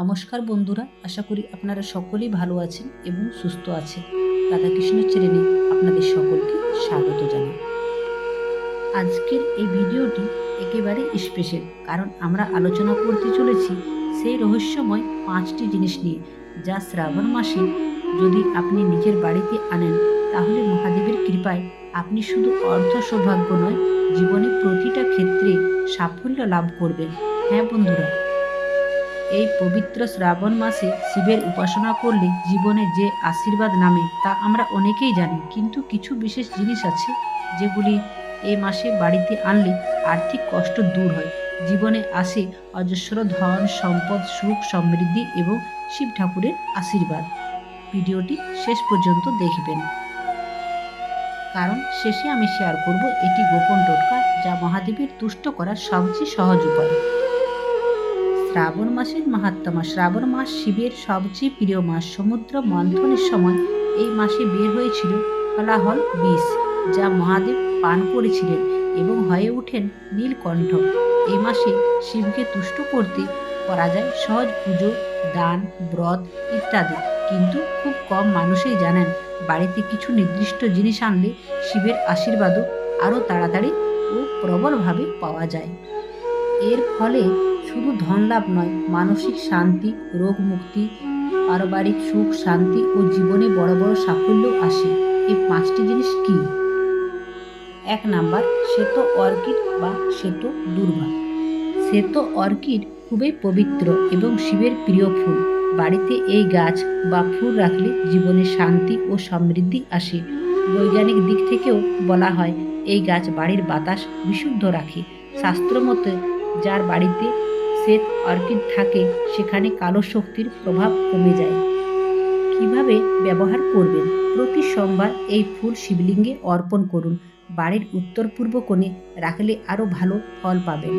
নমস্কার বন্ধুরা, আশা করি আপনারা সকলেই ভালো আছেন এবং সুস্থ আছেন। রাধাকৃষ্ণ চ্যানেলে আপনাদের সকলকে স্বাগত জানাই। আজকের এই ভিডিওটি একেবারে স্পেশাল কারণ আমরা আলোচনা করতে চলেছি সেই রহস্যময় পাঁচটি জিনিস নিয়ে, যা শ্রাবণ মাসে যদি আপনি নিজের বাড়িতে আনেন, তাহলে মহাদেবের কৃপায় আপনি শুধু অর্থ সৌভাগ্য নয়, জীবনে প্রতিটা ক্ষেত্রে সাফল্য লাভ করবেন। হ্যাঁ বন্ধুরা এই পবিত্র শ্রাবণ মাসে শিবের উপাসনা করলে জীবনে যে আশীর্বাদ নামে তা আমরা অনেকেই জানি। কিন্তু কিছু বিশেষ জিনিস আছে যেগুলি এই মাসে বাড়িতে আনলে আর্থিক কষ্ট দূর হয়। জীবনে আসে অজস্র ধন, সম্পদ, সুখ, সমৃদ্ধি এবং শিব ঠাকুরের আশীর্বাদ। ভিডিওটি শেষ পর্যন্ত দেখবেন। কারণ শেষে আমি শেয়ার করব এটি গোপন টোটকা যা মহাদেবের তুষ্ট করার সবচেয়ে সহজ উপায়। শ্রাবণ মাসের মাহাত্মা শ্রাবণ মাস শিবের সবচেয়ে প্রিয় মাস। সমুদ্র মন্থনের সময় এই মাসে বের হয়েছিল ফলাহল বিষ, যা মহাদেব পান করেছিলেন এবং হয়ে ওঠেন নীলকণ্ঠ। এই মাসে শিবকে তুষ্ট করতে করা যায় সহজ পুজো, দান, ব্রত ইত্যাদি। কিন্তু খুব কম মানুষই জানেন বাড়িতে কিছু নির্দিষ্ট জিনিস আনলে শিবের আশীর্বাদও আরও তাড়াতাড়ি ও প্রবলভাবে পাওয়া যায়। এর ফলে শুধু ধন লাভ নয়, মানসিক শান্তি, রোগ মুক্তি, পারিবারিক সুখ, শান্তি ও জীবনে বড় বড় সাফল্য আসে। এই পাঁচটি জিনিস কি? এক নাম্বার, শ্বেত অর্কিড বা শ্বেত দুর্বা। শ্বেত অর্কিড খুবই পবিত্র এবং শিবের প্রিয় ফুল। বাড়িতে এই গাছ বা ফুল রাখলে জীবনে শান্তি ও সমৃদ্ধি আসে। বৈজ্ঞানিক দিক থেকেও বলা হয়, এই গাছ বাড়ির বাতাস বিশুদ্ধ রাখে। শাস্ত্র মতে, যার বাড়িতে শ্বেত অর্কিড থাকে, সেখানে কালো শক্তির প্রভাব কমে যায়। কীভাবে ব্যবহার করবেন? প্রতি সোমবার এই ফুল শিবলিঙ্গে অর্পণ করুন। বাড়ির উত্তর পূর্ব কোণে রাখলে আরও ভালো ফল পাবেন।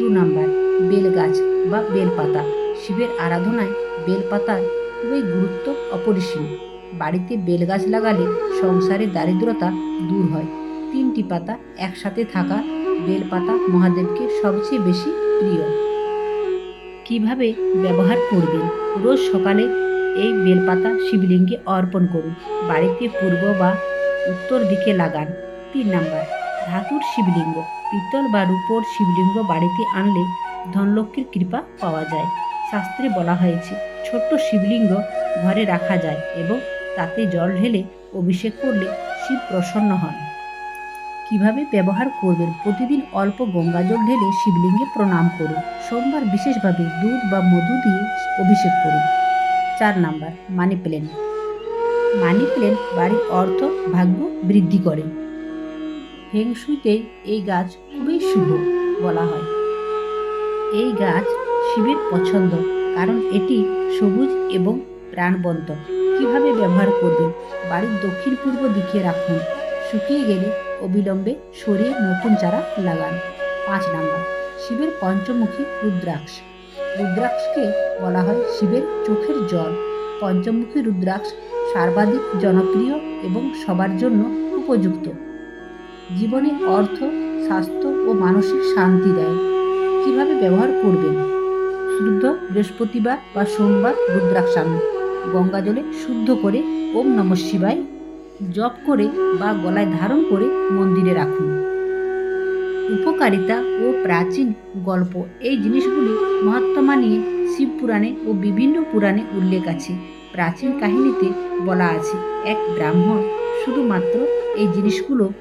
দু নম্বর বেল গাছ বা বেলপাতা। শিবের আরাধনায় বেলপাতার খুবই গুরুত্ব অপরিসীম। বাড়িতে বেল গাছ লাগালে সংসারে দারিদ্রতা দূর হয়। তিনটি পাতা একসাথে থাকা বেলপাতা মহাদেবকে সবচেয়ে বেশি প্রিয়। কীভাবে ব্যবহার করবেন? রোজ সকালে এই বেলপাতা শিবলিঙ্গে অর্পণ করুন। বাড়িতে পূর্ব বা উত্তর দিকে লাগান। তিন নাম্বার, ধাতুর শিবলিঙ্গ। পিতল বা রূপোর শিবলিঙ্গ বাড়িতে আনলে ধনলক্ষ্মীর কৃপা পাওয়া যায়। শাস্ত্রে বলা হয়েছে, ছোট্ট শিবলিঙ্গ ঘরে রাখা যায় এবং তাতে জল ঢেলে অভিষেক করলে শিব প্রসন্ন হন। কীভাবে ব্যবহার করবেন? প্রতিদিন অল্প গঙ্গা জল ঢেলে শিবলিঙ্গে প্রণাম করুন। সোমবার বিশেষভাবে দুধ বা মধু দিয়ে অভিষেক করুন। চার number, money plant. Money plant বাড়ির অর্থ ভাগ্য বৃদ্ধি করে। ফেংশুইতে এই গাছ খুবই শুভ বলা হয়। এই গাছ শিবের পছন্দ, কারণ এটি সবুজ এবং প্রাণবন্ত। কীভাবে ব্যবহার করবেন? বাড়ির দক্ষিণ পূর্ব দিকে রাখুন। শুকিয়ে গেলে অবিলম্বে সরিয়ে নতুন চারা লাগান। পাঁচ নাম্বার, শিবের পঞ্চমুখী রুদ্রাক্ষ। রুদ্রাক্ষকে বলা হয় শিবের চোখের জল। পঞ্চমুখী রুদ্রাক্ষ সর্বাধিক জনপ্রিয় এবং সবার জন্য উপযুক্ত। জীবনে অর্থ, স্বাস্থ্য ও মানসিক শান্তি দেয়। কীভাবে ব্যবহার করবেন? শুদ্ধ বৃহস্পতিবার বা সোমবার রুদ্রাক্ষ আনুন গঙ্গা জলে শুদ্ধ করে ওম নম শিবায় জপ করে বা গলায় ধারণ করে মন্দিরে রাখুন। উপকারিতা ও প্রাচীন গল্প। এই জিনিসগুলি মহাত্মা নিয়ে শিব পুরাণে ও বিভিন্ন পুরাণে উল্লেখ আছে। প্রাচীন কাহিনীতে বলা আছে, এক ব্রাহ্মণ শুধুমাত্র এই জিনিসগুলো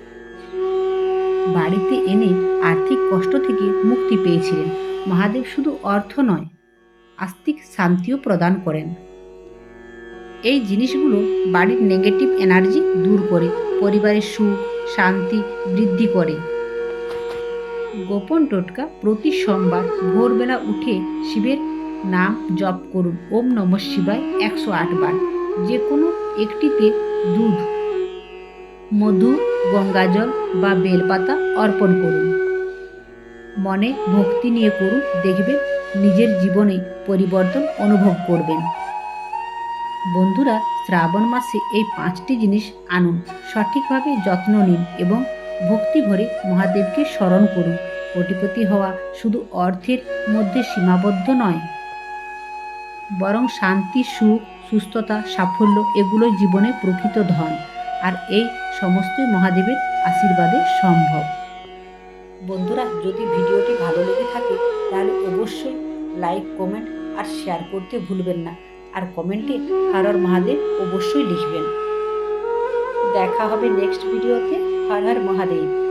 বাড়িতে এনে আর্থিক কষ্ট থেকে মুক্তি পেয়েছিলেন। মহাদেব শুধু অর্থ নয়, আস্তিক শান্তিও প্রদান করেন। এই জিনিসগুলো বাড়ির নেগেটিভ এনার্জি দূর করে, পরিবারের সুখ, শান্তি বৃদ্ধি করে। গোপন টোটকা প্রতি সোমবার ভোরবেলা উঠে শিবের নাম জপ করুন। ওম নম শিবায় একশো বার। যে কোনো একটিতে দুধ, মধু, গঙ্গাজল বা বেলপাতা অর্পণ করুন। মনে ভক্তি নিয়ে করুন, দেখবেন নিজের জীবনে পরিবর্তন অনুভব করবেন। বন্ধুরা, শ্রাবণ মাসে এই পাঁচটি জিনিস আনুন। সঠিকভাবে যত্ন নিন এবং ভক্তি ভরে মহাদেবকে স্মরণ করুন। কোটিপতি হওয়া শুধু অর্থের মধ্যে সীমাবদ্ধ নয়, বরং শান্তি, সুখ, সুস্থতা, সাফল্য এগুলোই জীবনে প্রকৃত ধন। আর এই সমস্তই মহাদেবের আশীর্বাদে সম্ভব। বন্ধুরা, যদি ভিডিওটি ভালো লেগে থাকে, তাহলে অবশ্যই লাইক, কমেন্ট আর শেয়ার করতে ভুলবেন না। আর কমেন্টে হর হর মহাদেব অবশ্যই লিখবেন। দেখা হবে নেক্সট ভিডিওতে হর হর মহাদেব।